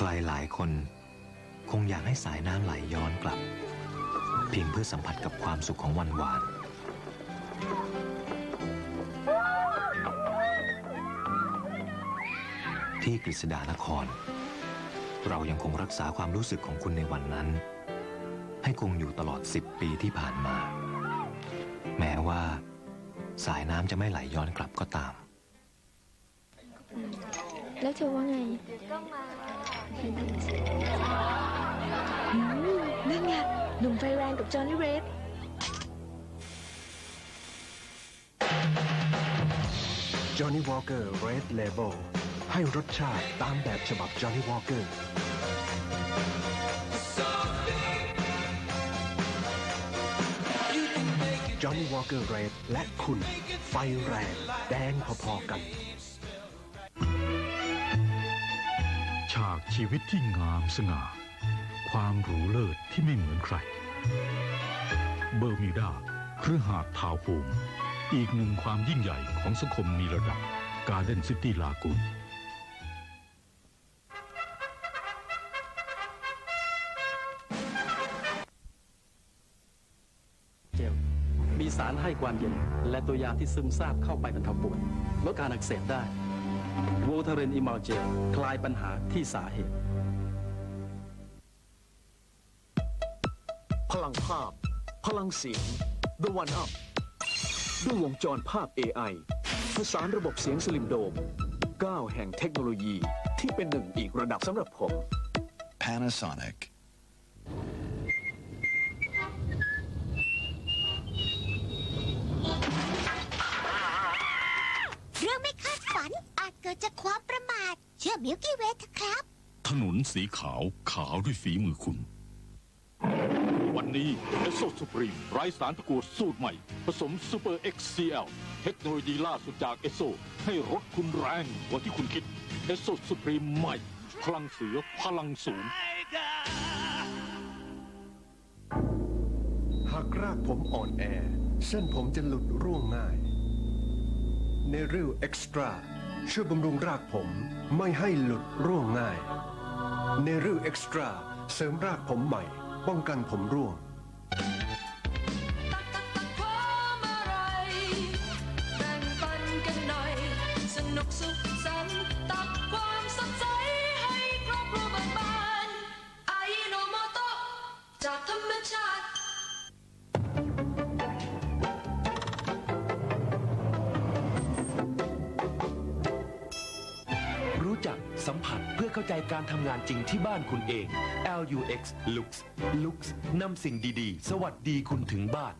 ใครหลายคน คงอยากให้สายน้ำไหลย้อนกลับ เพียงเพื่อสัมผัสกับความสุขของวันหวาน ที่กฤษดานคร เรายังคงรักษาความรู้สึกของคุณในวันนั้น ให้คงอยู่ตลอด 10 ปีที่ผ่านมา แม้ว่า สายน้ำจะไม่ไหลย้อนกลับก็ตาม แล้วเธอว่าไงก็มาอืมนั่นไงหนุ่มไฟแรงกับจอห์นนี่เรด Johnny Walker Red Label ให้รสชาติตามแบบฉบับ Johnny Walker Johnny Walker Red และคุณไฟแรงแดงพอๆกัน ฉากชีวิตที่งามสง่า ความหรูเลิศที่ไม่เหมือนใคร เบอร์มิวดาเครือหาดทาวน์โฮมอีกหนึ่งความยิ่งใหญ่ของสังคมมีระดับการ์เล่นซิตี้ลากูนเจลมีสารให้ความเย็น และตัวยาที่ซึมซาบเข้าไปบรรเทาปวดลดการอักเสบได้ วูเทเรนอิมัลเจลคลายปัญหาที่สาเหตุ พลังภาพ พลังเสียง The One Up ด้วยวงจรภาพ AI ผสานระบบเสียงสลิมโดมก้าวแห่งเทคโนโลยีที่เป็นหนึ่งอีกระดับสำหรับผม Panasonic. เชื่อมิลกี้เวย์เถอะครับ ถนนสีขาวขาวด้วยฝีมือคุณ วันนี้เอสโซสปรีมไร้สารตะกรวดสูตรใหม่ ผสมซูเปอร์ XCL เทคโนโลยีล่าสุดจากเอสโซให้รถคุณแรงกว่าที่คุณคิดเอสโซสปรีมใหม่ พลังเสือพลังสูง หากรากผมอ่อนแอ เส้นผมจะหลุดร่วงง่ายเนริลเอ็กซ์ตร้า ช่วยบำรุงรากผมไม่ให้หลุดร่วงง่าย เนริลเอ็กซ์ตร้าเสริมรากผมใหม่ ป้องกันผมร่วงความอะไรแบ่งปันกันหน่อย สนุกสุข สัมผัสเพื่อเข้าใจการทำงานจริงที่บ้านคุณเอง LUX Lux Lux นำสิ่งดีๆ สวัสดีคุณถึงบ้าน